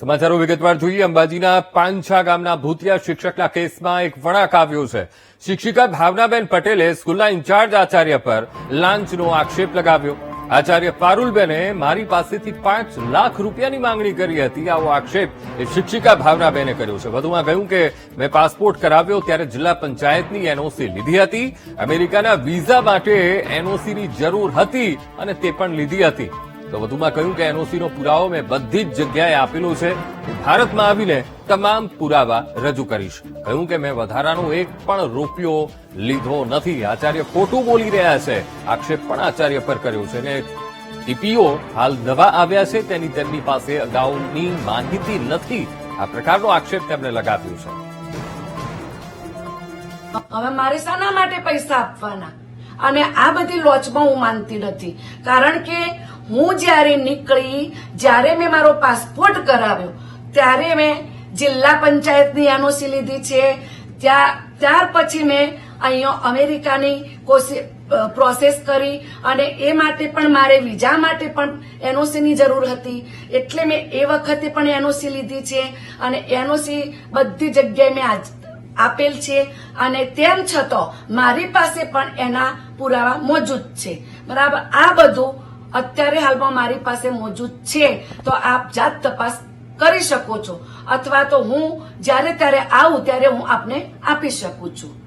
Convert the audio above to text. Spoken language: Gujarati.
સમાચારો વિગતવાર જોઈએ. અંબાજીના પાંછા ગામના ભૂતિયા શિક્ષકના કેસમાં એક વળાંક આવ્યો છે. શિક્ષિકા ભાવનાબેન પટેલે સ્કૂલના ઇન્ચાર્જ આચાર્ય પર લાંચનો આક્ષેપ લગાવ્યો. આચાર્ય પારુલબેને મારી પાસેથી પાંચ લાખ રૂપિયાની માંગણી કરી હતી. આવો આક્ષેપ એ શિક્ષિકા ભાવનાબેને કર્યો છે. વધુમાં કહ્યું કે, મેં પાસપોર્ટ કરાવ્યો ત્યારે જિલ્લા પંચાયતની એનઓસી લીધી હતી. અમેરિકાના વિઝા માટે એનઓસીની જરૂર હતી અને તે પણ લીધી હતી. તો વધુમાં કહ્યું કે એનઓસીનો પુરાવો મેં બધી જ જગ્યાએ આપેલો છે. ભારતમાં આવીને તમામ પુરાવા રજૂ કરીશ. કહ્યું કે મેં વધારાનો એક પણ રૂપિયો લીધો નથી. આચાર્ય ખોટું બોલી રહ્યા છે. આક્ષેપ પણ આચાર્ય પર કર્યો છે અને ટીપીઓ હાલ નવા આવ્યા છે. તેની તેમની પાસે અગાઉની માહિતી નથી. આ પ્રકારનો આક્ષેપ તેમણે લગાવ્યો છે. હવે મારે શાના માટે પૈસા આપવાના? અને આ બધી લોચમાં હું માનતી નથી. કારણ કે હું જ્યારે નીકળી, જ્યારે મેં મારો પાસપોર્ટ કરાવ્યો, ત્યારે મેં જિલ્લા પંચાયતની એનઓસી લીધી છે. ત્યાં, ત્યાર પછી મેં અહીંયા અમેરિકાની પ્રોસેસ કરી અને એ માટે પણ મારે વિઝા માટે પણ એનઓસીની જરૂર હતી. એટલે મેં એ વખતે પણ એનઓસી લીધી છે અને એનઓસી બધી જગ્યાએ મેં આપેલ છે અને તેમ છતાં મારી પાસે પણ એના પુરાવા મોજૂદ છે. બરાબર? આ બધું અત્યારે હાલમાં મારી પાસે મોજૂદ છે. તો આપ જાત તપાસ કરી શકો છો. અથવા તો હું જ્યારે ત્યારે આવું ત્યારે હું આપને આપી શકું છું.